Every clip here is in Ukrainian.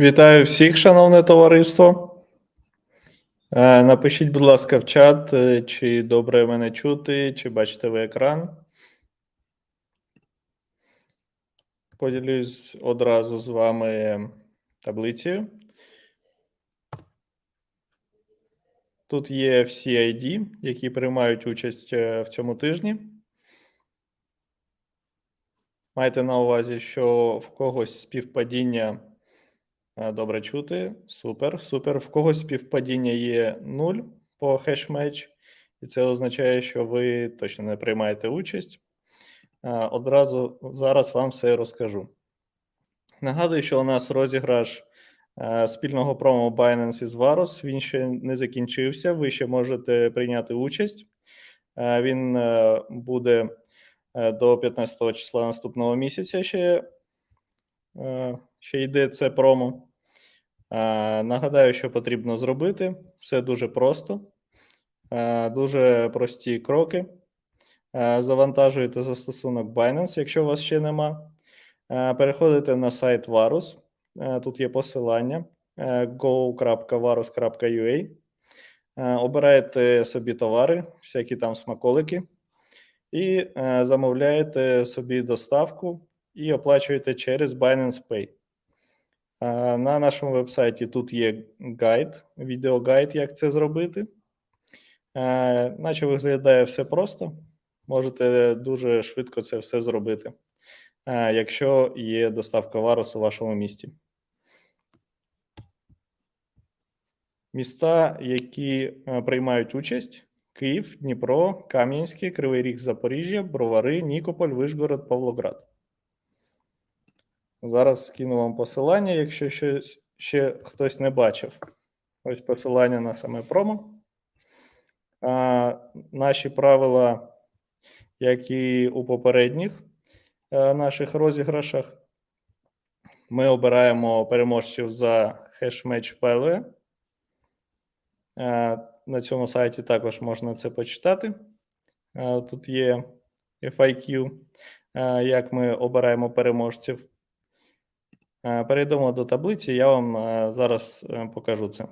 Вітаю всіх, шановне товариство. Е, Напишіть, будь ласка, в чат, е, чи добре мене чути, чи бачите ви екран. Поділюсь одразу з вами таблицею. Тут є всі ID, які приймають участь е, в цьому тижні. Майте на увазі, що в когось співпадіння добре чути. Супер, супер. В когось співпадіння є 0 по хешмеч, і це означає, що ви точно не приймаєте участь. Е, Одразу зараз вам все розкажу. Нагадую, що у нас розіграш е, спільного промо Binance із Varus. Він ще не закінчився. Ви ще можете прийняти участь. Е, Він е, буде е, до 15 числа наступного місяця. Ще, е, ще йде це промо. Нагадаю, що потрібно зробити. Все дуже просто, дуже прості кроки. Завантажуєте застосунок Binance, якщо у вас ще нема. Переходите на сайт Varus. Тут є посилання go.varus.ua. Обираєте собі товари, всякі там смаколики, і замовляєте собі доставку і оплачуєте через Binance Pay. Е, На нашому вебсайті тут є гайд, відеогайд, як це зробити. Е, Наче виглядає все просто. Можете дуже швидко це все зробити, е, якщо є доставка варус у вашому місті. Міста, які приймають участь: Київ, Дніпро, Кам'янський, Кривий Ріг, Запоріжжя, Бровари, Нікополь, Вишгород, Павлоград. Зараз скину вам посилання, якщо щось ще хтось не бачив. Ось посилання на саме промо. А, наші правила, як і у попередніх е, наших розіграшах, ми обираємо переможців за хешмеч PLE. Е, На цьому сайті також можна це почитати. Е, Тут є FIQ, як ми обираємо переможців. Е, Перейдемо до таблиці, я вам е, зараз е, покажу це.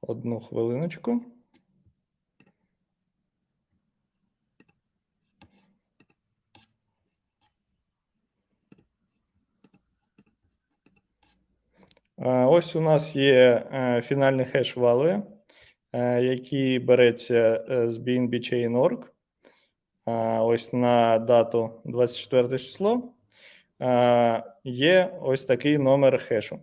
Одну хвилиночку. Ось у нас є фінальний хеш е, який береться е, з BNB Chain.org. Е, Ось на дату 24 число. Е, Є ось такий номер хешу.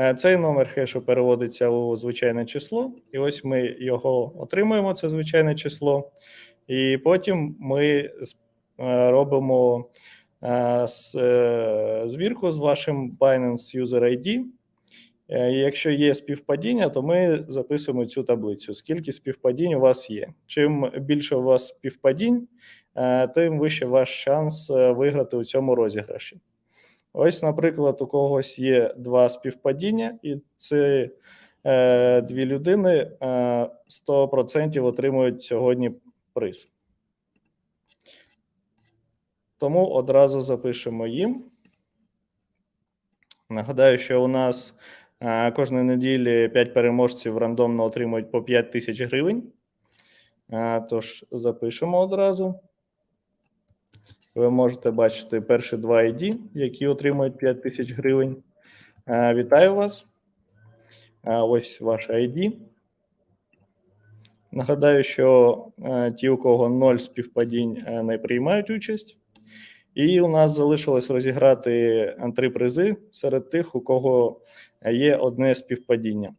Е, Цей номер хешу переводиться у звичайне число, і ось ми його отримуємо, це звичайне число, і потім ми е, робимо е, е, звірку з вашим Binance User ID. Е, якщо є співпадіння, то ми записуємо цю таблицю. Скільки співпадінь у вас є? Чим більше у вас співпадінь, е, тим вище ваш шанс е, виграти у цьому розіграші. Ось, наприклад, у когось є два співпадіння, і це дві людини е, 100% отримують сьогодні приз. Тому одразу запишемо їм. Нагадаю, що у нас кожної неділі 5 переможців рандомно отримують по 5 тисяч гривень. Тож запишемо одразу. Ви можете бачити перші два ID, які отримують 5 тисяч гривень. Вітаю вас. Ось ваш ID. Нагадаю, що е, ті, у кого 0 співпадінь, е, не приймають участь. І у нас залишилось розіграти три призи серед тих, у кого є одне співпадіння.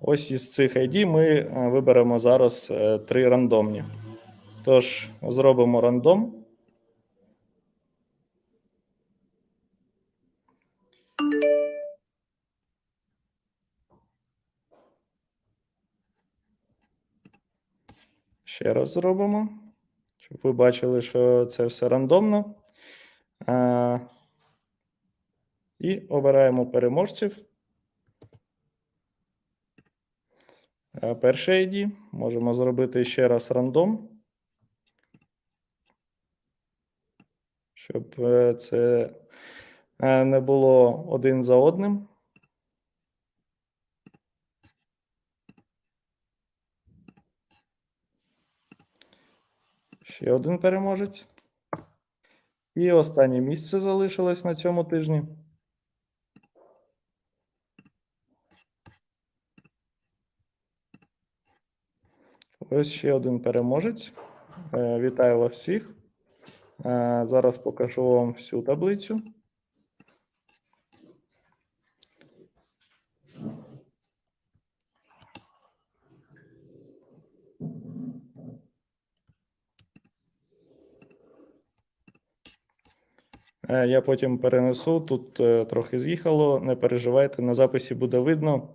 Ось із цих ID ми е, виберемо зараз е, три рандомні. Тож зробимо рандом. Ще раз зробимо, щоб ви бачили, що це все рандомно. І обираємо переможців. Е, Перший ID. Можемо зробити ще раз рандом. Щоб е, це е, не було один за одним. Ще один переможець. І останнє місце залишилось на цьому тижні. Ось ще один переможець. Е, Вітаю вас всіх. Е, Зараз покажу вам всю таблицю. Я потім перенесу. Тут е, трохи з'їхало. Не переживайте, на записі буде видно.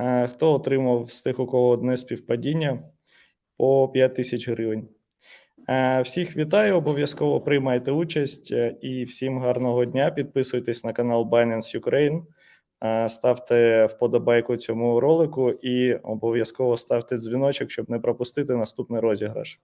Е, Хто отримав з тих, у кого одне співпадіння по 5 тисяч гривень. Е, Всіх вітаю, обов'язково приймайте участь е, і всім гарного дня. Підписуйтесь на канал Binance Ukraine, е, ставте вподобайку цьому ролику і обов'язково ставте дзвіночок, щоб не пропустити наступний розіграш.